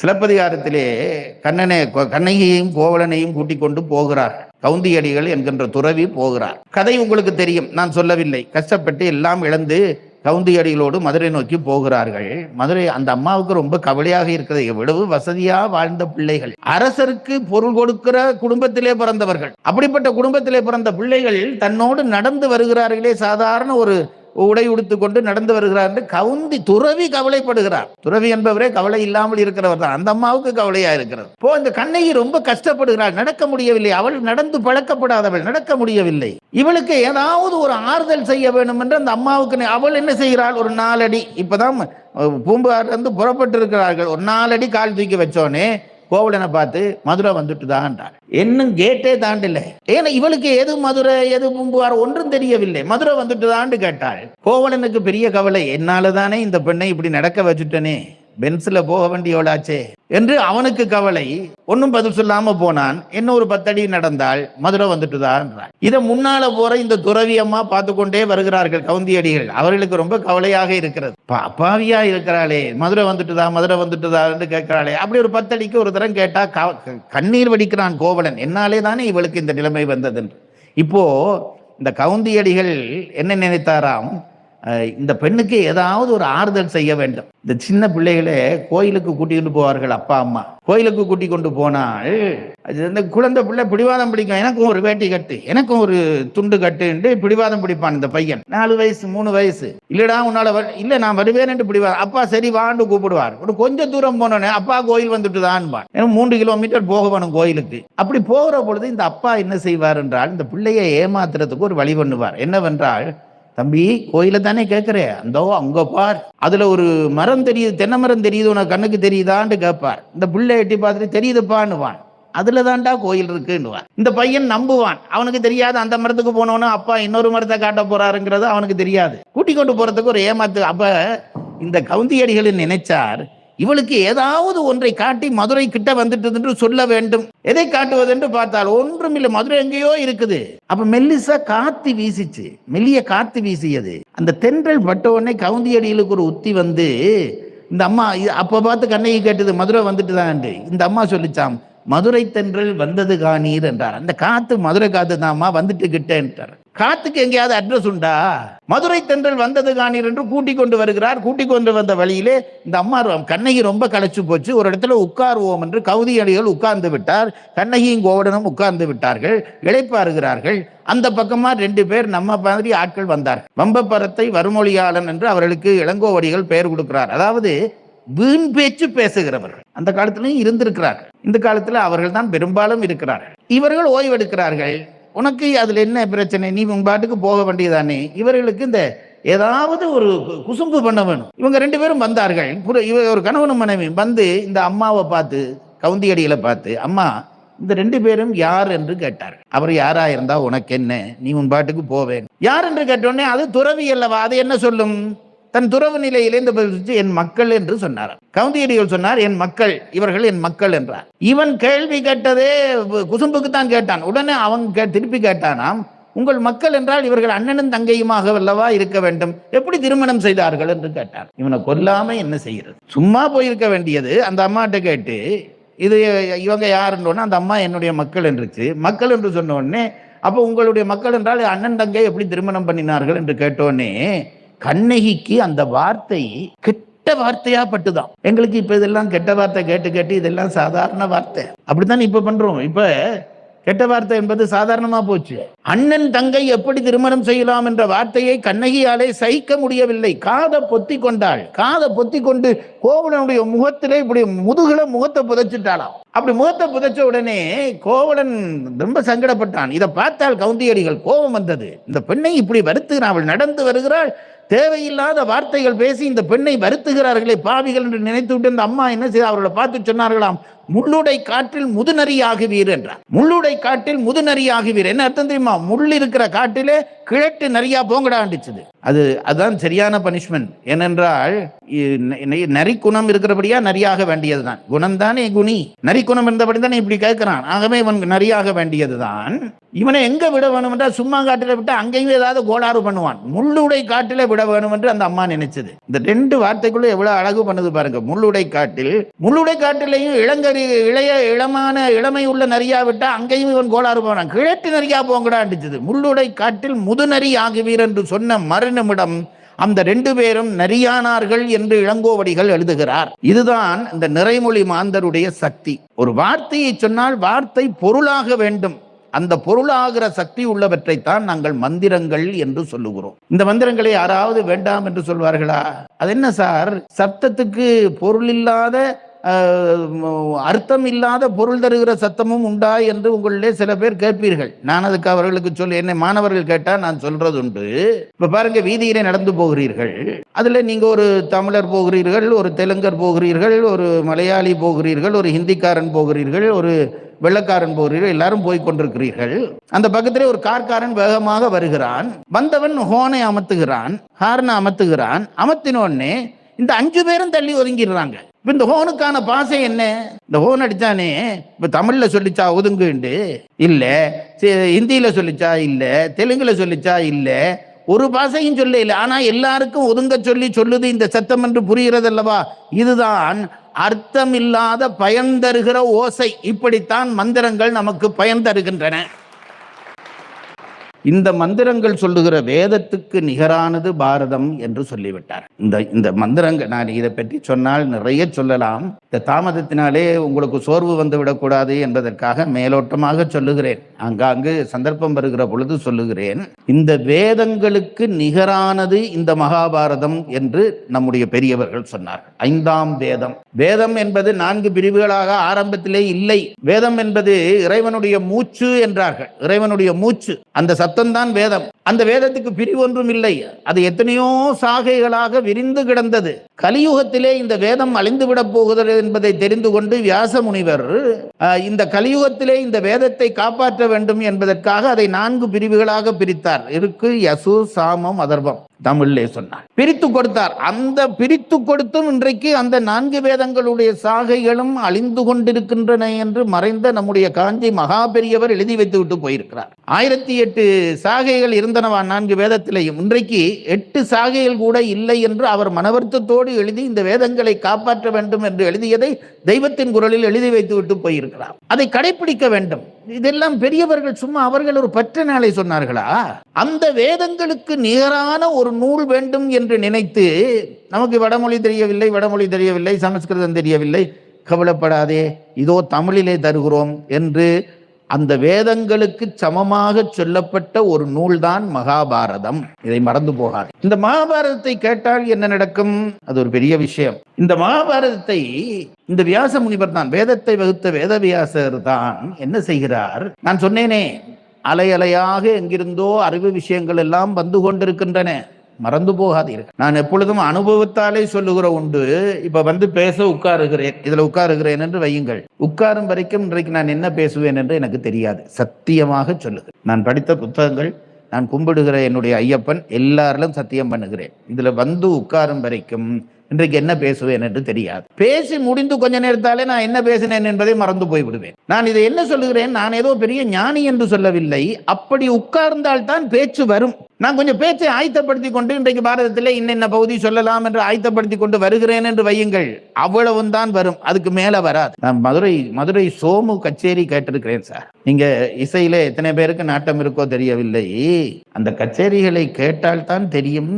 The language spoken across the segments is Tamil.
சிலப்பதிகாரத்திலே கண்ணனை கண்ணகியையும் கோவலனையும் கூட்டிக் கொண்டு போகிறார். கவுந்தியடிகள் என்கின்ற துறவி போகிறார். கதை உங்களுக்கு தெரியும். நான் சொல்லவில்லை. கஷ்டப்பட்டு எல்லாம் இழந்து கவுந்தியடிகளோடு மதுரை நோக்கி போகிறார்கள். மதுரை அந்த அம்மாவுக்கு ரொம்ப கவலையாக இருக்கிறது. எவ்வளவு வசதியா வாழ்ந்த பிள்ளைகள். அரசருக்கு பொருள் கொடுக்கிற குடும்பத்திலே பிறந்தவர்கள். அப்படிப்பட்ட குடும்பத்திலே பிறந்த பிள்ளைகள் தன்னோடு நடந்து வருகிறார்களே சாதாரண ஒரு உடை உடுத்து கொண்டு நடந்து வருகிறார் என்று கவுந்தி துறவி கவலைப்படுகிறார். துறவி என்பவரே கவலை இல்லாமல் இருக்கிறவர் தான். அந்த அம்மாவுக்கு கவலையா இருக்கிறது. போ இந்த கண்ணகி ரொம்ப கஷ்டப்படுகிறாள். நடக்க முடியவில்லை. அவள் நடந்து பழக்கப்படாதவள். நடக்க முடியவில்லை. இவளுக்கு ஏதாவது ஒரு ஆறுதல் செய்ய வேண்டும் என்று அந்த அம்மாவுக்கு அவள் என்ன செய்கிறாள்? ஒரு நாலடி. இப்பதான் பூம்புகார்ல இருந்து புறப்பட்டு இருக்கிறார்கள் ஒரு நாலடி கால் தூக்கி வச்சோன்னே கோவலனை பார்த்து மதுரை வந்துட்டு தான்டார் இன்னும் கேட்டே தாண்டில்லை ஏன்னா இவளுக்கு எது மதுரை எது பூம்புவார் ஒன்றும் தெரியவில்லை. மதுரை வந்துட்டுதான்னு கேட்டாள். கோவலனுக்கு பெரிய கவலை என்னால தானே இந்த பெண்ணை இப்படி நடக்க வச்சுட்டனே? பென்ஸ்ல போக வேண்டியவளாச்சே என்று அவனுக்கு கவலை. ஒன்றும் பதில் சொல்லாம போனான். என்ன ஒரு பத்தடி நடந்தால் மதுரை வந்துட்டுதான் இதை முன்னால போற இந்த துறவி அம்மா பார்த்து கொண்டே வருகிறார்கள் கவுந்தியடிகள். அவர்களுக்கு ரொம்ப கவலையாக இருக்கிறது. பா- அப்பாவியா இருக்கிறாளே. மதுரை வந்துட்டுதா மதுரை வந்துட்டுதா என்று கேட்கிறாளே. அப்படி ஒரு பத்தடிக்கு ஒரு தரம் கேட்டா க- கண்ணீர் வடிக்கிறான் கோவலன். என்னாலே தானே இவளுக்கு இந்த நிலைமை வந்தது இப்போ இந்த கவுந்தியடிகள் என்ன நினைத்தாராம்? இந்த பெண்ணுக்கு ஏதாவது ஒரு ஆறுதல் செய்ய வேண்டும். இந்த சின்ன பிள்ளைகளே கோயிலுக்கு கூட்டிட்டு போவார்கள் அப்பா அம்மா. கோயிலுக்கு கூட்டி கொண்டு போனால் அது இந்த குழந்தை பிள்ளை பிடிவாதம் பிடிக்கும். எனக்கும் ஒரு வேட்டி கட்டு எனக்கும் ஒரு துண்டு கட்டுன்ட்டு பிடிவாதம் பிடிப்பான் இந்த பையன். நாலு வயசு மூணு வயசு. இல்லடா உன்னால வர இல்ல நான் வருவேன் என்று பிடிவார் அப்பா சரி வாண்டு கூப்பிடுவார். ஒரு கொஞ்சம் தூரம் போனோடனே அப்பா கோயில் வந்துட்டு தான் ஏன்னா மூன்று கிலோமீட்டர் போக வேணும் கோயிலுக்கு. அப்படி போகிற பொழுது இந்த அப்பா என்ன செய்வார் என்றால் இந்த பிள்ளையை ஏமாத்துறதுக்கு ஒரு வழி பண்ணுவார். என்னவென்றால் தம்பி கோயில தானே கேட்குற? அந்தோ அங்க பார். அதுல ஒரு மரம் தெரியுது தென்னை மரம் தெரியுது உனக்கு கண்ணுக்கு தெரியுதான்னு கேட்பார். இந்த பிள்ளை எட்டி பார்த்துட்டு தெரியுதுப்பான்னுவான். அதுல தான்டா கோயில் இருக்குன்னுவான். இந்த பையன் நம்புவான். அவனுக்கு தெரியாது அந்த மரத்துக்கு போனவனும் அப்பா இன்னொரு மரத்தை காட்ட போறாருங்கிறது அவனுக்கு தெரியாது. கூட்டி கொண்டு போறதுக்கு ஒரு ஏமாத்து. அப்ப இந்த கவுந்தியடிகள் நினைச்சார் இவளுக்கு ஏதாவது ஒன்றை காட்டி மதுரை கிட்ட வந்துட்டது என்று சொல்ல வேண்டும். எதை காட்டுவதென்று பார்த்தால் ஒன்றுமில்லை மதுரை எங்கேயோ இருக்குது. அப்ப மெல்லிசா காத்து வீசிச்சு மெல்லிய காத்து வீசியது. அந்த தென்றல் பட்ட உடனே கவுந்தியடிகளுக்கு ஒரு உத்தி வந்து இந்த அம்மா இ- அப்ப பார்த்து கண்ணகி கேட்டது மதுரை வந்துட்டு இந்த அம்மா சொல்லிச்சாம் மதுரை தென்றல் வந்தது காணீர் என்றார். அந்த காத்து மதுரை காத்து தாமா வந்துட்டு கிட்டேன்ட்டார் காத்துக்கு எங்கேயாவது அட்ரஸ் உண்டா? மதுரை தென்றல் வந்தது காணீர் என்று கூட்டிக் கொண்டு வருகிறார். கூட்டிக் கொண்டு வந்த வழியிலே இந்த அம்மா ரொ- கண்ணகி ரொம்ப களைச்சு போச்சு. ஒரு இடத்துல உட்காருவோம் என்று கவுதி அடிகள் உட்கார்ந்து விட்டார். கண்ணகியும் கோவடனும் உட்கார்ந்து விட்டார்கள். இழைப்பாருகிறார்கள் அந்த பக்கமா ரெண்டு பேர் நம்ம மாதிரி ஆட்கள் வந்தார் வம்பப்பரத்தை வருமொழியாளன் என்று அவர்களுக்கு இளங்கோவடிகள் பெயர் கொடுக்கிறார். அதாவது வீண் பேச்சு பேசுகிறவர்கள். அந்த காலத்திலையும் இருந்திருக்கிறார்கள். இந்த காலத்தில் அவர்கள் தான் பெரும்பாலும் இருக்கிறார்கள். இவர்கள் ஓய்வெடுக்கிறார்கள். உனக்கு அதில் என்ன பிரச்சனை? நீ உன் பாட்டுக்கு போக வேண்டியதானே? இவர்களுக்கு இந்த ஏதாவது ஒரு கு- குசும்பு பண்ண வேணும். இவங்க ரெண்டு பேரும் வந்தார்கள். இவ ஒரு கணவனும் மனைவி வந்து இந்த அம்மாவை பார்த்து கவுந்தியடிகளை பார்த்து அம்மா இந்த ரெண்டு பேரும் யார் என்று கேட்டார் அவர் யாரா இருந்தா உனக்கு என்ன நீ உன் பாட்டுக்கு போவேன். யார் என்று கேட்டோடனே அது துறவி அல்லவா? அது என்ன சொல்லும்? தன் துறவு நிலையிலிருந்து பதிலிட்டு என் மக்கள் என்று சொன்னார். கவுந்தியடிகள் சொன்னார் என் மக்கள் இவர்கள் என் மக்கள் என்றார். இவன் கேள்வி கேட்டதே குசும்புக்கு தான் கேட்டான். உடனே அவன் கே- திருப்பி கேட்டானாம் உங்கள் மக்கள் என்றால் இவர்கள் அண்ணனும் தங்கையுமாக அல்லவா இருக்க வேண்டும்? எப்படி திருமணம் செய்தார்கள்? என்று கேட்டார். இவனை கொல்லாம என்ன செய்கிறது? சும்மா போயிருக்க வேண்டியது. அந்த அம்மாட்ட கேட்டு இது இவங்க யாருன்னு? அந்த அம்மா என்னுடைய மக்கள் என்றுச்சு. மக்கள் என்று சொன்ன உடனே அப்போ உங்களுடைய மக்கள் என்றால் அண்ணன் தங்கை எப்படி திருமணம் பண்ணினார்கள்? என்று கேட்டோன்னே கண்ணகிக்கு அந்த வார்த்தை கெட்ட வார்த்தையா பட்டுதான். எங்களுக்கு இப்ப இதெல்லாம் கெட்ட வார்த்தை கேட்டு கேட்டு இதெல்லாம் சாதாரண வார்த்தை. அப்படித்தான் இப்ப பண்றோம். இப்ப கெட்ட வார்த்தை என்பது சாதாரணமா போச்சு. அண்ணன் தங்கை எப்படி திருமணம் செய்யலாம் என்ற வார்த்தையை கண்ணகியாலே சகிக்க முடியவில்லை. காதை பொத்தி கொண்டாள். காதை பொத்தி கொண்டு கோவலனுடைய முகத்திலே இப்படி முதுகுல முகத்தை புதைச்சிட்டாளாம். அப்படி முகத்தை புதைச்ச உடனே கோவலன் ரொம்ப சங்கடப்பட்டான். இதை பார்த்தால் கவுந்தியடிகள் கோபம் வந்தது. இந்த பெண்ணை இப்படி வருத்துகிறான் அவள் நடந்து வருகிறாள். தேவையில்லாத வார்த்தைகள் பேசி இந்த பெண்ணை வருத்துகிறார்களே பாவிகள் என்று நினைத்து விட்டு இந்த அம்மா என்ன செய்ய அவர்களை பார்த்து சொன்னார்களாம். முள்ளுடை காற்றில் முதுநரியாகுவீர் என்றார். முள்ளுடை காட்டில் முதுநரியாகுவீர். என்ன அர்த்தம் தெரியுமா? முள் இருக்கிற காட்டிலே கிழட்டு நரியா போங்கடாண்டுச்சுது அது அதுதான் சரியான பனிஷ்மெண்ட் ஏனென்றால் நரி குணம் இருக்கிறபடியா நரியாக வேண்டியதுதான். குணம் தானே குணி. நரி குணம் இருந்தபடி தானே இப்படி கேட்கிறான். ஆகவே இவன் நரியாக வேண்டியதுதான். இவனை எங்க விட வேணும் என்றால் சும்மா காட்டில விட்டு அங்கேயும் ஏதாவது கோளாறு பண்ணுவான். முள்ளுடை காட்டில விட வேணும் என்று அந்த அம்மா நினைச்சது. இந்த ரெண்டு வார்த்தைக்குள்ள எவ்வளவு அழகு பண்ணுது பாருங்க. முள்ளுடை காட்டில் முள்ளுடை காட்டிலையும் இளங்கரி இளைய இளமான இளமை உள்ள நரியா விட்டா அங்கேயும் இவன் கோளாறு போனான். கிழட்டு நரியா போங்கடாண்டுச்சது முள்ளுடை காட்டில் முதுநரி ஆகுவீர் என்று சொன்ன மறுநிமிடம் அந்த ரெண்டு பேரும் நரியானார்கள் என்று இளங்கோவடிகள் எழுதுகிறார். இதுதான் இந்த நிறைமொழி மாந்தருடைய சக்தி. ஒரு வார்த்தையை சொன்னால் வார்த்தை பொருளாக வேண்டும். அந்த பொருளாகிற சக்தி உள்ளவற்றைத்தான் நாங்கள் மந்திரங்கள் என்று சொல்லுகிறோம். இந்த மந்திரங்களை யாராவது வேண்டாம் என்று சொல்வார்களா? அது என்ன சார்? சப்தத்துக்கு பொருள் இல்லாத அர்த்தம் இல்லாத பொருள் தருகிற சத்தமும் உண்டா என்று உங்களிலே சில பேர் கேட்பீர்கள். நான் அதுக்கு அவர்களுக்கு சொல்லி என்னை மாணவர்கள் கேட்டால் நான் சொல்றது உண்டு இப்போ பாருங்க வீதியிலே நடந்து போகிறீர்கள். அதில் நீங்கள் ஒரு தமிழர் போகிறீர்கள் ஒரு தெலுங்கர் போகிறீர்கள் ஒரு மலையாளி போகிறீர்கள் ஒரு ஹிந்திக்காரன் போகிறீர்கள் ஒரு வெள்ளக்காரன் போகிறீர்கள் எல்லாரும் போய் கொண்டிருக்கிறீர்கள். அந்த பக்கத்திலே ஒரு கார்காரன் வேகமாக வருகிறான். வந்தவன் ஹோனை அமர்த்துகிறான் ஹார்னை அமர்த்துகிறான் அமர்த்தினோடனே இந்த அஞ்சு பேரும் தள்ளி ஒதுங்கிடுறாங்க. இப்ப இந்த ஹோனுக்கான பாசை என்ன? இந்த ஹோன் அடிச்சானே இப்ப தமிழ்ல சொல்லிச்சா ஒதுங்குண்டு? இல்ல. சி- ஹிந்தியில சொல்லிச்சா இல்ல. தெலுங்குல சொல்லிச்சா இல்ல. ஒரு பாசையும் சொல்ல இல்லை. ஆனா எல்லாருக்கும் ஒதுங்க சொல்லி சொல்லுது இந்த சத்தம் என்று புரிகிறதல்லவா? இதுதான் அர்த்தமில்லாத பயன் தருகிற ஓசை. இப்படித்தான் மந்திரங்கள் நமக்கு பயன் தருகின்றன. இந்த மந்திரங்கள் சொல்லுகிற வேதத்துக்கு நிகரானது பாரதம் என்று சொல்லிவிட்டார். இந்த இந்த மந்திரங்கள் நான் இதை பற்றி சொன்னால் நிறைய சொல்லலாம். இந்த தாமதத்தினாலே உங்களுக்கு சோர்வு வந்து விடக்கூடாது என்பதற்காக மேலோட்டமாக சொல்லுகிறேன். அங்காங்கு சந்தர்ப்பம் வருகிற பொழுது சொல்லுகிறேன். இந்த வேதங்களுக்கு நிகரானது இந்த மகாபாரதம் என்று நம்முடைய பெரியவர்கள் சொன்னார் ஐந்தாம் வேதம். வேதம் என்பது நான்கு பிரிவுகளாக ஆரம்பத்திலே இல்லை. வேதம் என்பது இறைவனுடைய மூச்சு என்றார்கள். இறைவனுடைய மூச்சு. அந்த சத்தம்தான் வேதம். அந்த வேதத்துக்கு பிரிவு ஒன்றும் இல்லை. அது எத்தனையோ சாகைகளாக விரிந்து கிடந்தது. கலியுகத்திலே இந்த வேதம் அழிந்து விடப் போகிறது என்பதை தெரிந்து கொண்டு வியாச முனிவர் இந்த கலியுகத்திலே இந்த வேதத்தை காப்பாற்ற வேண்டும் என்பதற்காக அதை நான்கு பிரிவுகளாக பிரித்தார். இருக்கு யசு சாமம் அதர்வம். தமிழிலே சொன்னார். பிரித்து கொடுத்தார். அந்த பிரித்து கொடுத்தும் இன்றைக்கு அந்த நான்கு வேதங்களுடைய சாகைகளும் அழிந்து கொண்டிருக்கின்றன என்று மறைந்த நம்முடைய காஞ்சி மகா பெரியவர் எழுதி வைத்து விட்டு போயிருக்கிறார். ஆயிரத்தி எட்டு சாகைகள் இருந்த இருந்தனவா நான்கு வேதத்திலேயும் இன்றைக்கு எட்டு சாகைகள் கூட இல்லை என்று அவர் மனவருத்தத்தோடு எழுதி இந்த வேதங்களை காப்பாற்ற வேண்டும் என்று எழுதியதை தெய்வத்தின் குரலில் எழுதி வைத்து விட்டு போயிருக்கிறார். அதை கடைபிடிக்க வேண்டும். இதெல்லாம் பெரியவர்கள் சும்மா அவர்கள் ஒரு பற்ற நாளை சொன்னார்களா? அந்த வேதங்களுக்கு நிகரான ஒரு நூல் வேண்டும் என்று நினைத்து நமக்கு வடமொழி தெரியவில்லை வடமொழி தெரியவில்லை சமஸ்கிருதம் தெரியவில்லை கவலைப்படாதே இதோ தமிழிலே தருகிறோம் என்று அந்த வேதங்களுக்கு சமமாக சொல்லப்பட்ட ஒரு நூல்தான் மகாபாரதம். இதை மறந்து போகாது. இந்த மகாபாரதத்தை கேட்டால் என்ன நடக்கும்? அது ஒரு பெரிய விஷயம். இந்த மகாபாரதத்தை இந்த வியாச முனிவர் தான் வேதத்தை வகுத்த வேதவியாசர் தான் என்ன செய்கிறார்? நான் சொன்னேனே அலையலையாக எங்கிருந்தோ அறிவு விஷயங்கள் எல்லாம் வந்து கொண்டிருக்கின்றன. மறந்து போகாதீர்கள். நான் எப்பொழுதும் அனுபவத்தாலே சொல்லுகிற உண்டு இப்ப வந்து பேச உட்காருகிறேன் இதுல உட்காருகிறேன் என்று வையுங்கள். உட்காரும் வரைக்கும் இன்றைக்கு நான் என்ன பேசுவேன் என்று எனக்கு தெரியாது. சத்தியமாக சொல்லுகிறேன். நான் படித்த புத்தகங்கள் நான் கும்பிடுகிற என்னுடைய ஐயப்பன் எல்லாரிலும் சத்தியம் பண்ணுகிறேன். இதுல வந்து உட்காரும் வரைக்கும் இன்றைக்கு என்ன பேசுவேன் என்று தெரியாது. பேசி முடிந்து கொஞ்ச நேரத்தாலே நான் என்ன பேசினேன் என்பதை மறந்து போய்விடுவேன். நான் இதை என்ன சொல்லுகிறேன்? நான் ஏதோ பெரிய ஞானி என்று சொல்லவில்லை. அப்படி உட்கார்ந்தால் தான் பேச்சு வரும். நான் கொஞ்சம் பேச்சை ஆயத்தப்படுத்தி கொண்டு இன்றைக்கு பாரதத்தில் இன்னென்ன பகுதி சொல்லலாம் என்று ஆயத்தப்படுத்தி கொண்டு வருகிறேன் என்று வையுங்கள். அவ்வளவும் தான் வரும். அதுக்கு மேலே வராது. நான் மதுரை மதுரை சோமு கச்சேரி கேட்டிருக்கிறேன் சார். நீங்க இசையில எத்தனை பேருக்கு நாட்டம் இருக்கோ தெரியவில்லை. அந்த கச்சேரிகளை கேட்டால் தான் தெரியும்.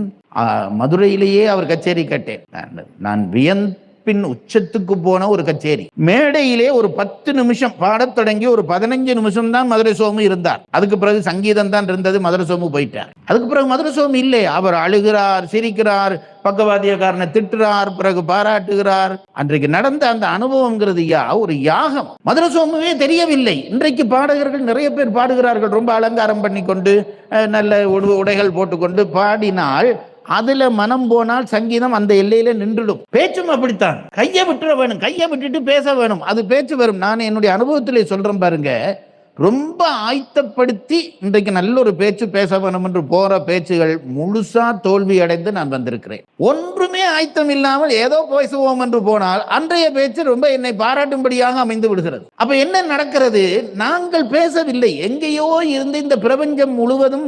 மதுரையிலேயே அவர் கச்சேரி கேட்டேன். நான் நான் வியப்பின் உச்சத்துக்கு போன ஒரு கச்சேரி. மேடையிலே ஒரு பத்து நிமிஷம் பாடத் தொடங்கி ஒரு பதினஞ்சு நிமிஷம் தான் மதுரை சோமு இருந்தார். அதுக்கு பிறகு சங்கீதம் தான் இருந்தது மதுரை சோமு போயிட்டார். அதுக்கு பிறகு மதுரை சோமு இல்லை அவர் அழுகிறார் சிரிக்கிறார் பக்கவாதியக்காரனை திட்டுறார் பிறகு பாராட்டுகிறார். அன்றைக்கு நடந்த அந்த அனுபவங்கிறது யா ஒரு யாகம். மதுரை சோமுவே தெரியவில்லை. இன்றைக்கு பாடகர்கள் நிறைய பேர் பாடுகிறார்கள் ரொம்ப அலங்காரம் பண்ணி கொண்டு நல்ல உடைகள் போட்டுக்கொண்டு பாடினால் அதுல மனம் போனால் சங்கீதம் அந்த எல்லையில நின்றுடும். பேச்சும் அப்படித்தான். கையை விட்டுற வேணும். கையை விட்டுட்டு பேச வேணும். அது பேச்சு வரும். நான் என்னுடைய அனுபவத்திலே சொல்றேன் பாருங்க. ரொம்ப ஆயத்தப்படுத்தி இன்றைக்கு நல்ல ஒரு பேச்சு பேச வேணும் என்று போற பேச்சுகள் முழுசா தோல்வி அடைந்து நான் வந்திருக்கிறேன். ஒன்றுமே ஆயத்தம் இல்லாமல் ஏதோ பேசுவோம் என்று போனால் அன்றைய பேச்சு ரொம்ப என்னை பாராட்டும்படியாக அமைந்து விடுகிறது. அப்ப என்ன நடக்கிறது? நாங்கள் பேசவில்லை. எங்கேயோ இருந்து இந்த பிரபஞ்சம் முழுவதும்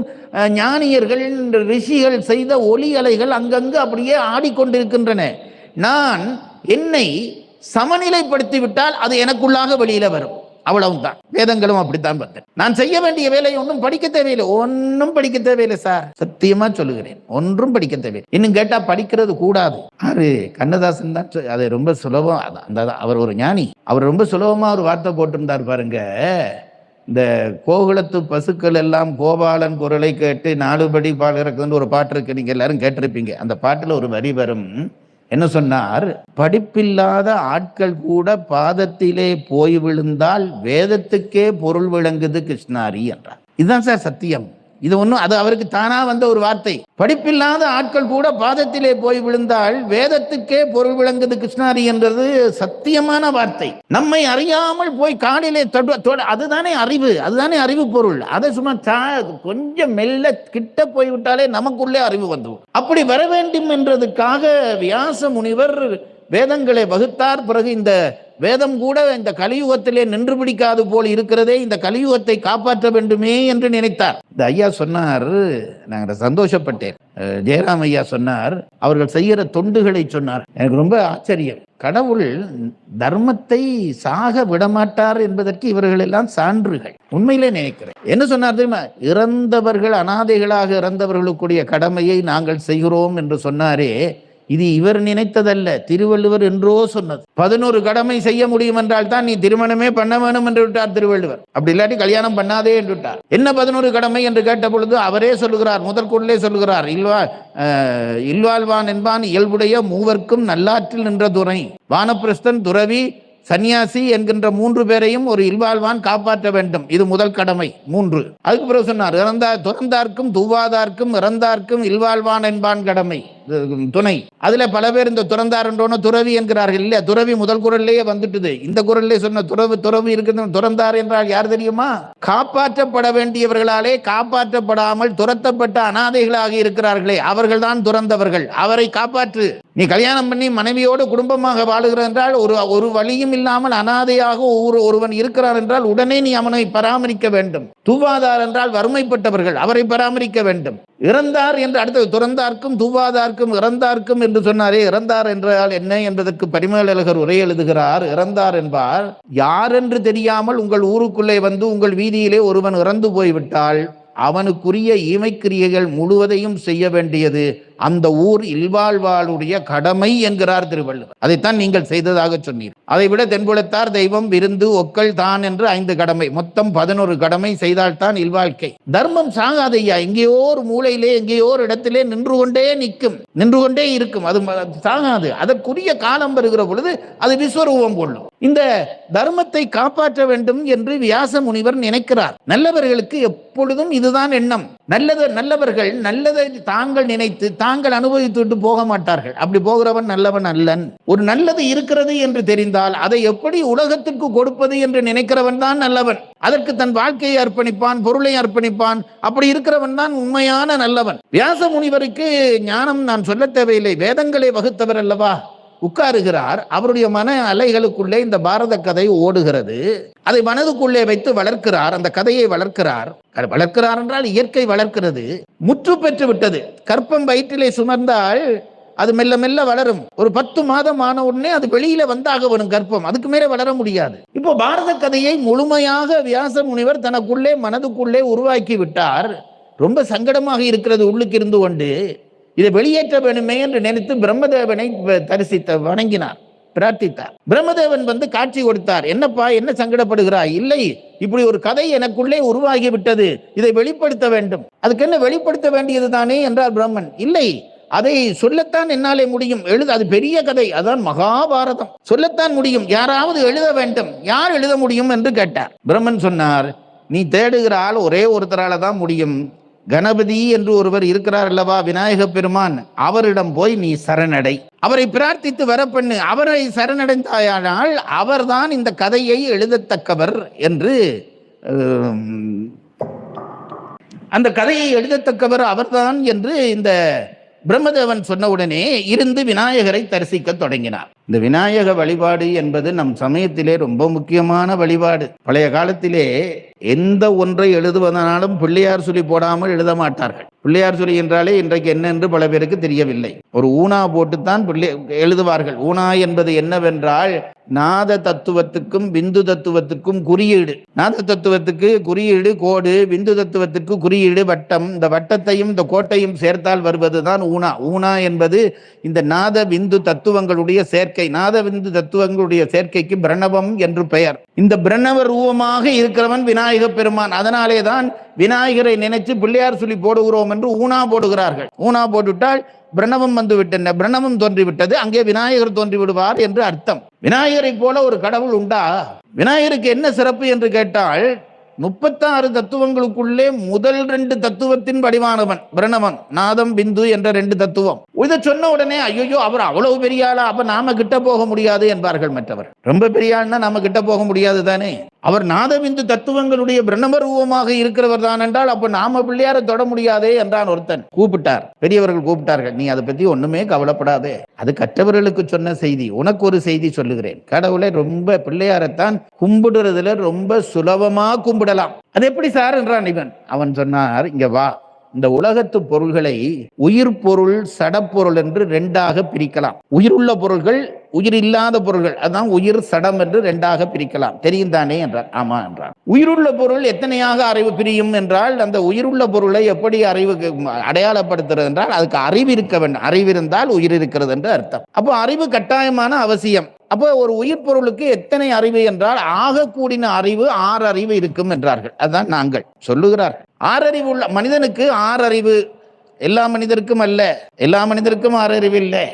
ஞானியர்கள் ரிஷிகள் செய்த ஒலி அலைகள் அங்கங்கு அப்படியே ஆடிக்கொண்டிருக்கின்றன. நான் என்னை சமநிலைப்படுத்தி விட்டால் அது எனக்குள்ளாக வெளியில வரும். அவ்வளவுதான். வேதங்களும் அப்படித்தான் பார்த்தேன் நான் செய்ய வேண்டிய வேலையை ஒன்றும் படிக்க தேவையில்லை. ஒன்றும் படிக்க தேவையில்லை சார். சத்தியமா சொல்லுகிறேன். ஒன்றும் படிக்க தேவையில்லை. இன்னும் கேட்டா படிக்கிறது கூடாது. அது கண்ணதாசன் தான் அது ரொம்ப சுலபம். அந்த அவர் ஒரு ஞானி. அவர் ரொம்ப சுலபமா ஒரு வார்த்தை போட்டிருந்தார் பாருங்க. இந்த கோகுலத்து பசுக்கள் எல்லாம் கோபாலன் குரலை கேட்டு நாலுபடி பால் இறக்குதுன்னு ஒரு பாட்டு இருக்கு. நீங்க எல்லாரும் கேட்டிருப்பீங்க. அந்த பாட்டுல ஒரு வரி வரும். என்ன சொன்னார்? படிப்பில்லாத ஆட்கள் கூட பாதத்திலே போய் விழுந்தால் வேதத்துக்கே பொருள் விளங்குது கிருஷ்ணாரி என்றார். இதுதான் சார் சத்தியம். இது ஒன்றும் அது அவருக்கு தானா வந்த ஒரு வார்த்தை. படிப்பில்லாத ஆட்கள் கூட பாதத்திலே போய் விழுந்தால் வேதத்துக்கே பொருள் விளங்குது கிருஷ்ணாரி என்றது சத்தியமான வார்த்தை. நம்மை அறியாமல் போய் காடிலே தொட தொட- அதுதானே அறிவு அதுதானே அறிவு பொருள். அதை சும்மா கொஞ்சம் மெல்ல கிட்ட போய்விட்டாலே நமக்குள்ளே அறிவு வந்துடும். அப்படி வர வேண்டும் என்றதுக்காக வியாச முனிவர் வேதங்களை வகுத்தார். பிறகு இந்த வேதம் கூட இந்த கலியுகத்திலே நின்று பிடிக்காது போல் இருக்கிறதே இந்த கலியுகத்தை காப்பாற்ற வேண்டுமே என்று நினைத்தார். இந்த ஐயா சொன்னார் நாங்கள் சந்தோஷப்பட்டேன். ஜெயராம் ஐயா சொன்னார் அவர்கள் செய்கிற தொண்டுகளை சொன்னார். எனக்கு ரொம்ப ஆச்சரியம். கடவுள் தர்மத்தை சாக விடமாட்டார் என்பதற்கு இவர்கள் எல்லாம் சான்றுகள். உண்மையிலே நினைக்கிறேன். என்ன சொன்னார் தெரியுமா? இறந்தவர்கள் அனாதைகளாக இறந்தவர்களுக்குரிய கடமையை நாங்கள் செய்கிறோம் என்று சொன்னாரே இது இவர் நினைத்ததல்ல. திருவள்ளுவர் என்றோ சொன்னது. பதினோரு கடமை செய்ய முடியும் என்றால் தான் நீ திருமணமே பண்ண வேணும் என்று விட்டார் திருவள்ளுவர். அப்படி இல்லாட்டி கல்யாணம் பண்ணாதே என்று விட்டார். என்ன பதினோரு கடமை என்று கேட்ட பொழுது அவரே சொல்லுகிறார் முதற்கொள்ளே சொல்லுகிறார் இல்வா இல்வாழ்வான் என்பான் இயல்புடைய மூவர்க்கும் நல்லாற்றில் நின்ற துறை. வானப்பிரஸ்தன் துறவி சன்னியாசி என்கின்ற மூன்று பேரையும் ஒரு இல்வாழ்வான் காப்பாற்ற வேண்டும். இது முதல் கடமை மூன்று. அதுக்கு பிறகு சொன்னார் இறந்தார் துறந்தார்க்கும் தூவாதார்க்கும் இறந்தார்க்கும் இல்வாழ்வான் என்பான் கடமை. துணை. அதுல பல பேர் இந்த துறந்தார் துறவி என்கிறார்கள். இல்ல துறவி முதல் குரல்லையே வந்துட்டுது. இந்த குரல்லே சொன்ன துறவு துறவி இருக்கிறது. துறந்தார் என்றால் யார் தெரியுமா? காப்பாற்றப்பட வேண்டியவர்களாலே காப்பாற்றப்படாமல் துரத்தப்பட்ட அனாதைகளாக இருக்கிறார்களே. அவர்கள்தான் துறந்தவர்கள். அவரை காப்பாற்று. நீ கல்யாணம் பண்ணி மனைவியோடு குடும்பமாக வாழுகிற என்றால் ஒரு ஒரு வழியும் இல்லாமல் அனாதையாக ஒவ்வொரு ஒருவன் இருக்கிறார் என்றால் உடனே நீ அவனை பராமரிக்க வேண்டும். தூவாதார் என்றால் வறுமைப்பட்டவர்கள். அவரை பராமரிக்க வேண்டும். இறந்தார் என்று அடுத்தது துறந்தார்க்கும் தூவாதார்க்கும் இறந்தார்க்கும் என்று சொன்னாரே இறந்தார் என்றால் என்ன என்பதற்கு பரிமேலழகர் உரை எழுதுகிறார். இறந்தார் என்பார் யார் என்று தெரியாமல் உங்கள் ஊருக்குள்ளே வந்து உங்கள் வீதியிலே ஒருவன் இறந்து போய்விட்டால் அவனுக்குரிய ஈமைக்கிரியைகள் முழுவதையும் செய்ய வேண்டியது. அந்த ஊர் இல்வாழ்வாளுடைய கடமை என்கிறார் திருவள்ளுவர். அதைத்தான் நீங்கள் செய்ததாக சொன்னீர். அதை விட தென்புலத்தார் தெய்வம் விருந்து ஒக்கல் தான் என்று ஐந்து கடமை. மொத்தம் பதினோரு கடமை செய்தால்தான் இல்வாழ்க்கை. தர்மம் சாகாதையா எங்கேயோ ஒரு மூலையிலே எங்கேயோ ஒரு இடத்திலே நின்று கொண்டே நிற்கும். நின்று கொண்டே இருக்கும். அது சாகாது. அதற்குரிய காலம் வருகிற பொழுது அது விஸ்வரூபம் கொள்ளும். இந்த தர்மத்தை காப்பாற்ற வேண்டும் என்று வியாச முனிவர் நினைக்கிறார். நல்லவர்களுக்கு எப்பொழுதும் இதுதான் எண்ணம். நல்லது நல்லவர்கள் நல்லதை தாங்கள் நினைத்து தாங்கள் அனுபவித்துவிட்டு போக மாட்டார்கள். அப்படி போகிறவன் நல்லவன் அல்லன். ஒரு நல்லது இருக்கிறது என்று தெரிந்தால் அதை எப்படி உலகத்திற்கு கொடுப்பது என்று நினைக்கிறவன் தான் நல்லவன். அதற்கு தன் வாழ்க்கையை அர்ப்பணிப்பான் பொருளை அர்ப்பணிப்பான். அப்படி இருக்கிறவன் தான் உண்மையான நல்லவன். வியாச முனிவருக்கு ஞானம் நான் சொல்ல தேவையில்லை. வேதங்களை வகுத்தவர் அல்லவா? உட்காருகிறார். அவருடைய மன அலைகளுக்குள்ளே இந்த பாரத கதை ஓடுகிறது. அதை மனதுக்குள்ளே வைத்து வளர்க்கிறார். அந்த கதையை வளர்க்கிறார். வளர்க்கிறார் என்றால் இயற்கை வளர்க்கிறது. முற்று பெற்று விட்டது. கற்பம் வயிற்றிலே சுமர்ந்தால் அது மெல்ல மெல்ல வளரும். ஒரு பத்து மாதம் ஆன உடனே அது வெளியில வந்தாக வரும் கற்பம். அதுக்கு மேலே வளர முடியாது. இப்போ பாரத கதையை முழுமையாக வியாச முனிவர் தனக்குள்ளே மனதுக்குள்ளே உருவாக்கி விட்டார். ரொம்ப சங்கடமாக இருக்கிறது உள்ளுக்கு இருந்து கொண்டு. இதை வெளியேற்ற வேணுமே என்று நினைத்து பிரம்மதேவனை தரிசித்த வணங்கினார் பிரார்த்தித்தார். பிரம்மதேவன் வந்து காட்சி கொடுத்தார். என்னப்பா என்ன சங்கடப்படுகிறாய்? இல்லை இப்படி ஒரு கதை எனக்குள்ளே உருவாகி விட்டது இதை வெளிப்படுத்த வேண்டும். அதுக்கு என்ன வெளிப்படுத்த வேண்டியது தானே என்றார் பிரம்மன். இல்லை அதை சொல்லத்தான் என்னாலே முடியும். எழுத அது பெரிய கதை அதான் மகாபாரதம். சொல்லத்தான் முடியும். யாராவது எழுத வேண்டும். யார் எழுத முடியும் என்று கேட்டார். பிரம்மன் சொன்னார் நீ தேடுகிற ஆள் ஒரே ஒருத்தரால தான் முடியும். கணபதி என்று ஒருவர் இருக்கிறார் அல்லவா? விநாயக பெருமான் அவரிடம் போய் நீ சரணடை. அவரை பிரார்த்தித்து வரப்பண்ணு அவரை சரணடைந்தாயானால் அவர்தான் இந்த கதையை எழுதத்தக்கவர் என்று அந்த கதையை எழுதத்தக்கவர் அவர்தான் என்று இந்த பிரம்மதேவன் சொன்னவுடனே இருந்து விநாயகரை தரிசிக்க தொடங்கினார். இந்த விநாயக வழிபாடு என்பது நம் சமயத்திலே ரொம்ப முக்கியமான வழிபாடு. பழைய காலத்திலே எந்த ஒன்றை எழுதுவதனாலும் பிள்ளையார் சொல்லி போடாமல் எழுத மாட்டார்கள். பிள்ளையார் சொல்லி என்றாலே இன்றைக்கு என்ன என்று பல பேருக்கு தெரியவில்லை. ஒரு ஊனா போட்டுத்தான் பிள்ளை எழுதுவார்கள். ஊனா என்பது என்னவென்றால் நாத தத்துவத்துக்கும் பிந்து தத்துவத்துக்கும் குறியீடு. நாத தத்துவத்துக்கு குறியீடு கோடு பிந்து தத்துவத்துக்கு குறியீடு வட்டம். இந்த வட்டத்தையும் இந்த கோட்டையும் சேர்த்தால் வருவதுதான் ஊனா. ஊனா என்பது இந்த நாத பிந்து தத்துவங்களுடைய சேர்க்கை. சேர்க்கை நாதவிந்து தத்துவங்களுடைய சேர்க்கைக்கு பிரணவம் என்று பெயர். இந்த பிரணவ ரூபமாக இருக்கிறவன் விநாயக பெருமான். அதனாலே தான் விநாயகரை நினைச்சு பிள்ளையார் சொல்லி போடுகிறோம் என்று ஊனா போடுகிறார்கள். ஊனா போட்டுவிட்டால் பிரணவம் வந்து விட்டன பிரணவம் தோன்றிவிட்டது அங்கே விநாயகர் தோன்றி விடுவார் என்று அர்த்தம். விநாயகரை போல ஒரு கடவுள் உண்டா? விநாயகருக்கு என்ன சிறப்பு என்று கேட்டால் முப்பத்தாறு தத்துவங்களுக்குள்ளே முதல் ரெண்டு தத்துவத்தின் வடிவானவன் பிரணவன் நாதம் பிந்து என்ற ரெண்டு தத்துவம். இதை சொன்ன உடனே ஐயோ அவர் அவ்வளவு பெரிய ஆளா? அப்ப நாம கிட்ட போக முடியாது என்பார்கள் மற்றவர். ரொம்ப பெரிய ஆள்னா நாம கிட்ட போக முடியாது தானே? அவர் நாதபிந்து தத்துவங்களுடைய பிரம்ம ரூபமாக இருக்கிறவர் தான் என்றால் அப்ப நாம பிள்ளையார தொட முடியாதே என்றான் ஒருத்தன். கூப்பிட்டார். பெரியவர்கள் கூப்பிட்டார்கள். நீ அதை பத்தி ஒண்ணுமே கவலைப்படாதே. அது கற்றவர்களுக்கு சொன்ன செய்தி. உனக்கு ஒரு செய்தி சொல்லுகிறேன். கடவுளை ரொம்ப பிள்ளையாரத்தான் கும்பிடுறதுல ரொம்ப சுலபமா கும்பிடு கும்பிடலாம் அது எப்படி சார் என்றான் இவன். அவன் சொன்னார் இங்க வா. இந்த உலகத்து பொருள்களை உயிர் பொருள் சடப்பொருள் என்று ரெண்டாக பிரிக்கலாம். உயிருள்ள பொருள்கள் உயிர் இல்லாத பொருள்கள். அதான் உயிர் சடம் என்று ரெண்டாக பிரிக்கலாம். தெரியும் தானே என்றார். ஆமா என்றார். உயிருள்ள பொருள் எத்தனையாக அறிவு பிரியும் என்றால் அந்த உயிருள்ள பொருளை எப்படி அறிவு அடையாளப்படுத்துறது என்றால் அதுக்கு அறிவு இருக்க வேண்டும். அறிவு இருந்தால் உயிர் இருக்கிறது என்று அர்த்தம். அப்போ அறிவு கட்டாயமான அவசியம். அப்போ ஒரு உயிர் பொருளுக்கு எத்தனை அறிவு என்றால் ஆகக்கூடின அறிவு ஆறு அறிவு இருக்கும் என்றார்கள். அதுதான் நாங்கள் சொல்லுகிறார் ஆறறிவு உள்ள மனிதனுக்கு ஆறறிவு எல்லா மனிதருக்கும் அல்ல. எல்லா மனிதருக்கும் ஆறறிவு இல்லை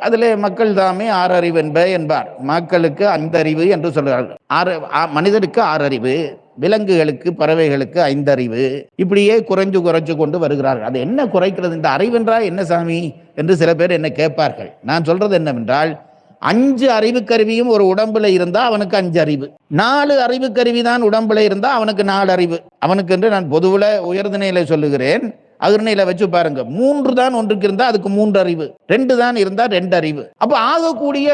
அதில் மக்கள் தாமே ஆறறிவு என்ப என்பார். மக்களுக்கு அந்த அறிவு என்று சொல்கிறார்கள். ஆறு ஆ- மனிதருக்கு ஆறறிவு விலங்குகளுக்கு பறவைகளுக்கு ஐந்தறிவு இப்படியே குறைஞ்சு குறைஞ்சு கொண்டு வருகிறார்கள். அது என்ன குறைக்கிறது? இந்த அறிவென்றால் என்ன சாமி? என்று சில பேர் என்ன கேட்பார்கள். நான் சொல்றது என்னவென்றால் அஞ்சு அறிவு கருவியும் ஒரு உடம்புல இருந்தா அவனுக்கு அஞ்சு அறிவு. நாலு அறிவு கருவி தான் உடம்புல இருந்தா அவனுக்கு நாலு அறிவு. அவனுக்கு என்று நான் பொதுவுல உயர்திணையில சொல்லுகிறேன். அகிர்ணையில வச்சு பாருங்க. மூன்று தான் ஒன்றுக்கு இருந்தா அதுக்கு மூன்று அறிவு. ரெண்டு தான் இருந்தா ரெண்டு அறிவு. அப்ப ஆகக்கூடிய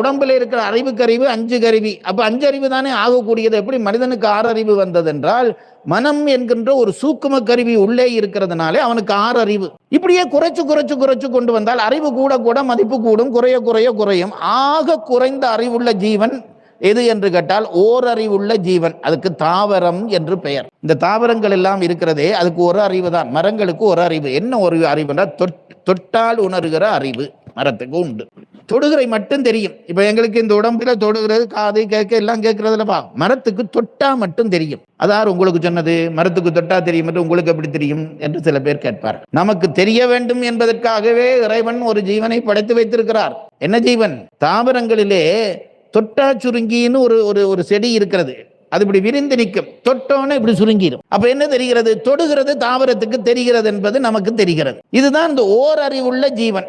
உடம்புல இருக்கிற அறிவு கறிவு அஞ்சு கருவி அப்ப அஞ்சு அறிவு தானே ஆகக்கூடியது. எப்படி மனிதனுக்கு ஆறு அறிவு வந்ததென்றால் மனம் என்கின்ற ஒரு சூக்கும கருவி உள்ளே இருக்கிறதுனாலே அவனுக்கு ஆறு அறிவு. இப்படியே குறைச்சு குறைச்சு குறைச்சு கொண்டு வந்தால் அறிவு கூட கூட மதிப்பு கூடும். குறைய குறைய குறையும். ஆக குறைந்த அறிவுள்ள ஜீவன் எது என்று கேட்டால் ஓரறிவுள்ள ஜீவன் அதுக்கு தாவரம் என்று பெயர். இந்த தாவரங்கள் எல்லாம் இருக்கிறதே அதுக்கு ஒரு அறிவு தான். மரங்களுக்கு ஒரு அறிவு. என்ன ஒரு அறிவுனா தொட்- தொட்டால் உணர்கிற அறிவு. மரத்துக்கு உண்டு. தொடுகிறை மட்டும் தெரியும். இப்ப எங்களுக்கு இந்த உடம்புல தொடுகிறது காது கேட்க எல்லாம் கேட்கறதுலப்பா மரத்துக்கு தொட்டா மட்டும் தெரியும். அதார் உங்களுக்கு சொன்னது? மரத்துக்கு தொட்டா தெரியும் என்று உங்களுக்கு எப்படி தெரியும் என்று சில பேர் கேட்பார் நமக்கு தெரிய வேண்டும் என்பதற்காகவே இறைவன் ஒரு ஜீவனை படைத்து வைத்திருக்கிறார். என்ன ஜீவன்? தாவரங்களிலே தொட்டா சுருங்கின்னு ஒரு ஒரு ஒரு செடி இருக்கிறது. அது இப்படி விரிந்து நிற்கும். தொட்டோன்னு இப்படி சுருங்கிடும் அப்ப என்ன தெரிகிறது? தொடுகிறது தாவரத்துக்கு தெரிகிறது என்பது நமக்கு தெரிகிறது. இதுதான் இந்த ஓரறிவுள்ள ஜீவன்.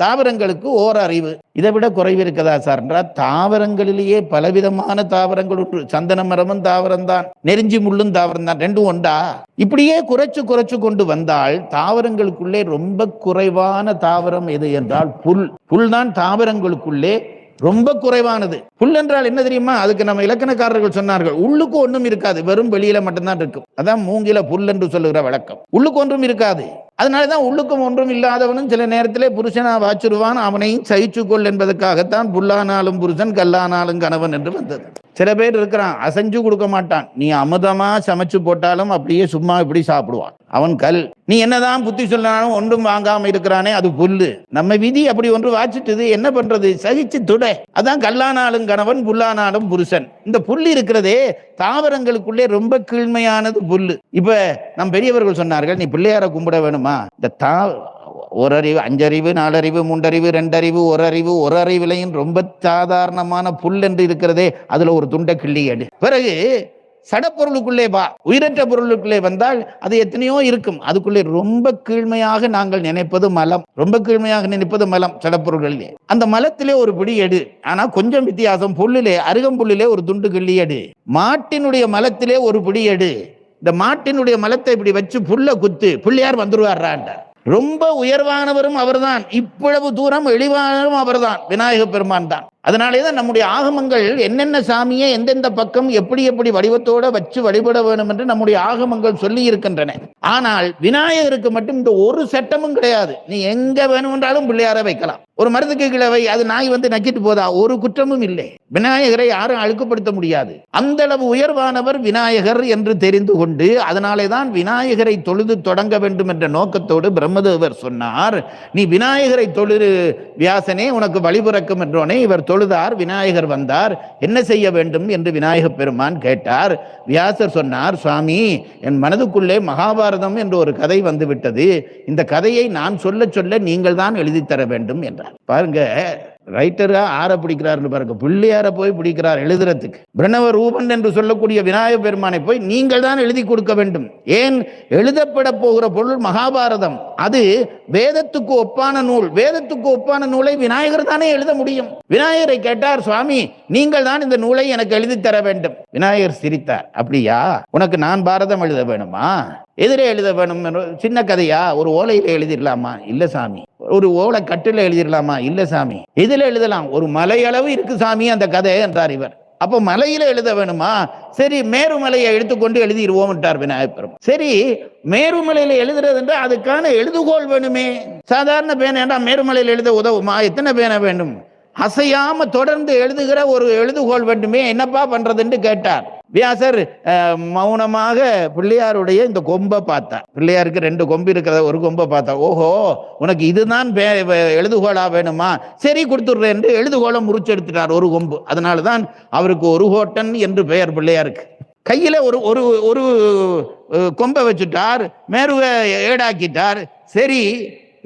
தாவரங்களுக்கு ஓர் அறிவு இதை விட குறைவு இருக்கதா சார்? என்றால் தாவரங்களிலேயே பலவிதமான தாவரங்கள் உண்டு. சந்தன மரமும் தாவரம் தான் நெருஞ்சி முள்ளும் தாவரம் தான் ரெண்டும் ஒண்டா? இப்படியே குறைச்சு குறைச்சு கொண்டு வந்தால் தாவரங்களுக்குள்ளே ரொம்ப குறைவான தாவரம் எது என்றால் புல். புல் தான் தாவரங்களுக்குள்ளே ரொம்ப குறைவானது. புல் என்றால் என்ன தெரியுமா? அதுக்கு நம்ம இலக்கணக்காரர்கள் சொன்னார்கள் உள்ளுக்கு ஒன்றும் இருக்காது வெறும் வெளியில மட்டும்தான் இருக்கும். அதான் மூங்கில புல் என்று சொல்லுகிற வழக்கம். உள்ளுக்கு ஒன்றும் இருக்காது. அதனாலதான் உள்ளுக்கும் ஒன்றும் இல்லாதவனும் சில நேரத்திலே புருஷனா வாச்சிருவான் அவனையும் சகிச்சு கொள் என்பதற்காகத்தான் புல்லானாலும் புருஷன் கல்லானாலும் கணவன் என்று வந்தது. சில பேர் இருக்கிறான் அசைஞ்சு கொடுக்க மாட்டான். நீ அமுதமா சமைச்சு போட்டாலும் அப்படியே சும்மா இப்படி சாப்பிடுவான். அவன் கல். நீ என்னதான் புத்தி சொன்னாலும் ஒன்றும் வாங்காம இருக்கிறானே அது புல்லு. நம்ம விதி அப்படி ஒன்று வாச்சிட்டுது என்ன பண்றது? சகிச்சு துடை. அதான் கல்லானாலும் கணவன் புல்லானாலும் புருஷன். இந்த புல் இருக்கிறதே தாவரங்களுக்குள்ளே ரொம்ப கீழ்மையானது புல்லு. இப்ப நம் பெரியவர்கள் சொன்னார்கள் நீ பிள்ளையார கும்பிட வேணுமா? இந்த தா ஒரு அறிவு அஞ்சறிவு நாலறிவு மூன்றறிவு ரெண்டறிவு ஒரு அறிவு ஒரு அறிவிலையும் ரொம்ப சாதாரணமான புல் என்று இருக்கிறதே அதுல ஒரு துண்டை கிள்ளி எடு. பிறகு சடப்பொருளுக்குள்ளே வா. உயிரற்ற பொருளுக்குள்ளே வந்தால் அது எத்தனையோ இருக்கும். அதுக்குள்ளே ரொம்ப கீழ்மையாக நாங்கள் நினைப்பது மலம். ரொம்ப கீழ்மையாக நினைப்பது மலம் சடப்பொருள்களிலே. அந்த மலத்திலே ஒரு பிடி எடு. ஆனா கொஞ்சம் வித்தியாசம் புல்லிலே அருகம்புல்லிலே ஒரு துண்டு கிள்ளி எடு. மாட்டினுடைய மலத்திலே ஒரு பிடி எடு. இந்த மாட்டினுடைய மலத்தை இப்படி வச்சு புல்ல குத்து பிள்ளையார் வந்துருவார்றான்டார் ரொம்ப உயர்வானவரும் அவர்தான் இவ்வளவு தூரம் எளிவானவரும் அவர்தான் விநாயக பெருமான் தான். அதனாலே தான் நம்முடைய ஆகமங்கள் என்னென்ன சாமியை எந்தெந்த பக்கம் எப்படி எப்படி வடிவத்தோட வச்சு வழிபட வேணும் என்று நம்முடைய ஆகமங்கள் சொல்லி இருக்கின்றன. ஆனால் விநாயகருக்கு மட்டும் இந்த ஒரு சட்டமும் கிடையாது. நீ எங்க வேணுமென்றாலும் பிள்ளையார வைக்கலாம். ஒரு மருந்துக்கு கிழவை அது நாய் வந்து நக்கிட்டு போதா? ஒரு குற்றமும் இல்லை. விநாயகரை யாரும் அழுக்குப்படுத்த முடியாது. அந்த அளவு உயர்வானவர் விநாயகர் என்று தெரிந்து கொண்டு அதனாலே தான் விநாயகரை தொழுது தொடங்க வேண்டும் என்ற நோக்கத்தோடு பிரம்மதேவர் சொன்னார். நீ விநாயகரை தொழுது வியாசனே உனக்கு வழிபிறக்கும் என்றோனே இவர் தொழு தொழுதார் விநாயகர் வந்தார் என்ன செய்ய வேண்டும் என்று விநாயகப் பெருமான் கேட்டார். வியாசர் சொன்னார் சுவாமி என் மனதுக்குள்ளே மகாபாரதம் என்று ஒரு கதை வந்துவிட்டது. இந்த கதையை நான் சொல்ல சொல்ல நீங்கள் தான் எழுதி தர வேண்டும் என்றார். பாருங்க ரைட்டரா ஆற பிடிக்கிறார்னு பாருங்க. பிள்ளையார போய் பிடிக்கிறார் எழுதுறதுக்கு. பிரணவ ரூபன் என்று சொல்லக்கூடிய விநாயக பெருமானை போய் நீங்கள் தான் எழுதி கொடுக்க வேண்டும். ஏன்? எழுதப்பட போகிற பொருள் மகாபாரதம். அது வேதத்துக்கு ஒப்பான நூல். வேதத்துக்கு ஒப்பான நூலை விநாயகர் தானே எழுத முடியும். விநாயகரை கேட்டார் சுவாமி நீங்கள் தான் இந்த நூலை எனக்கு எழுதி தர வேண்டும். விநாயகர் சிரித்தார் அப்படியா? உனக்கு நான் பாரதம் எழுத வேணுமா? எதிரே எழுத வேணும் சின்ன கதையா? ஒரு ஓலையில எழுதிடலாமா? இல்ல சாமி. ஒரு ஓலை கட்டில எழுதிடலாமா? இல்ல சாமி. எதுல எழுதலாம். ஒரு மலையளவு இருக்கு சாமி அந்த கதை என்றார் இவர். அப்போ மலையில எழுத வேணுமா? சரி மேருமலையை எடுத்துக்கொண்டு எழுதிடுவோம் என்றார் விநாயகர் சரி மேருமலையில எழுதுறது என்றால் அதுக்கான எழுதுகோள் வேணுமே? சாதாரண பேனா மேருமலையில் எழுத உதவுமா? எத்தனை பேனை வேண்டும்? அசையாம தொடர்ந்து எழுதுகிற ஒரு எழுதுகோள் வேண்டுமே? என்னப்பா பண்றதுன்னு கேட்டார். வியாசர் மௌனமாக பிள்ளையாருடைய இந்த கொம்பை பார்த்தார். பிள்ளையாருக்கு ரெண்டு கொம்பு இருக்கிறத ஒரு கொம்பை பார்த்தா ஓஹோ உனக்கு இதுதான் பே எழுதுகோலா வேணுமா? சரி கொடுத்துட்றேன் என்று எழுதுகோலை முறிச்செடுத்துட்டார் ஒரு கொம்பு. அதனால தான் அவருக்கு ஒரு ஹோட்டன் என்று பெயர் பிள்ளையாருக்கு. கையில் ஒரு ஒரு ஒரு கொம்பை வச்சுட்டார் மேருவை ஏடாக்கிட்டார். சரி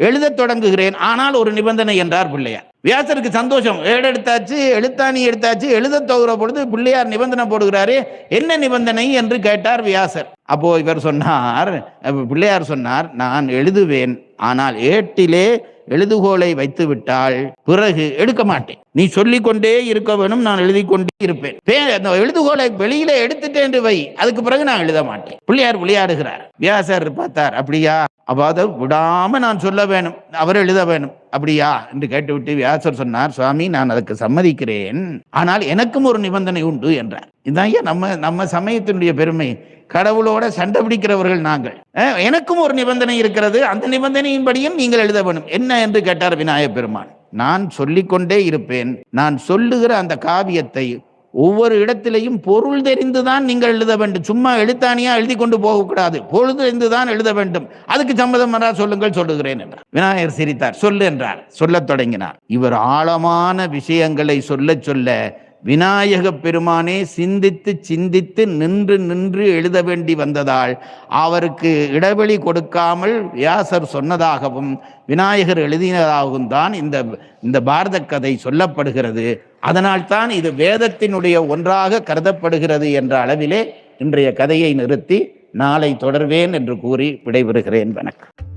எழுதத் தொடங்குகிறேன் ஆனால் ஒரு நிபந்தனை என்றார் பிள்ளையார். வியாசருக்கு சந்தோஷம். ஏடு எடுத்தாச்சு எழுத்தாணி எடுத்தாச்சு எழுத தோகிற பொழுது பிள்ளையார் நிபந்தனை போடுகிறாரு என்ன நிபந்தனை என்று கேட்டார் வியாசர். அப்போ இவர் சொன்னார் பிள்ளையார் சொன்னார் நான் எழுதுவேன் ஆனால் ஏட்டிலே எழுதுகோலை வைத்துவிட்டால் பிறகு எடுக்க மாட்டேன். நீ சொல்லிக்கொண்டே இருக்க வேணும் நான் எழுதி கொண்டே இருப்பேன். பே- அந்த எழுதுகோலை வெளியில எடுத்துட்டேன் என்று வை அதுக்கு பிறகு நான் எழுத மாட்டேன். பிள்ளையார் விளையாடுகிறார். வியாசர் பார்த்தார் அப்படியா? அவாத விடாம நான் சொல்ல வேணும் அவர் எழுத வேணும். அப்படியா? என்று கேட்டுவிட்டு வியாசர் சொன்னார் சுவாமி நான் அதுக்கு சம்மதிக்கிறேன். ஆனால் எனக்கும் ஒரு நிபந்தனை உண்டு என்றார். இதுதான் நம்ம நம்ம சமயத்தினுடைய பெருமை? கடவுளோட சண்டை பிடிக்கிறவர்கள் நாங்கள். எனக்கும் ஒரு நிபந்தனை இருக்கிறது. அந்த நிபந்தனையின்படியும் நீங்கள் எழுத வேண்டும் என்ன என்று கேட்டார் விநாயக பெருமான். நான் சொல்லிக்கொண்டே இருப்பேன். நான் சொல்லுகிற அந்த காவியத்தை ஒவ்வொரு இடத்திலையும் பொருள் தெரிந்துதான் நீங்கள் எழுத வேண்டும். சும்மா எழுத்தானியா எழுதி கொண்டு போகக்கூடாது. பொருள் தெரிந்துதான் எழுத வேண்டும். அதுக்கு சம்மதம் என்றால் சொல்லுங்கள் சொல்லுகிறேன் என்றார். விநாயகர் சிரித்தார். சொல்லு என்றார். சொல்லத் தொடங்கினார். இவர் ஆழமான விஷயங்களை சொல்லச் சொல்ல விநாயக பெருமானே சிந்தித்து சிந்தித்து நின்று நின்று எழுத வேண்டி வந்ததால் அவருக்கு இடைவெளி கொடுக்காமல் வியாசர் சொன்னதாகவும் விநாயகர் எழுதினதாகவும் தான் இந்த இந்த பாரத கதை சொல்லப்படுகிறது. அதனால்தான் இது வேதத்தினுடைய ஒன்றாக கருதப்படுகிறது என்ற அளவிலே இன்றைய கதையை நிறுத்தி நாளை தொடர்வேன் என்று கூறி விடைபெறுகிறேன். வணக்கம்.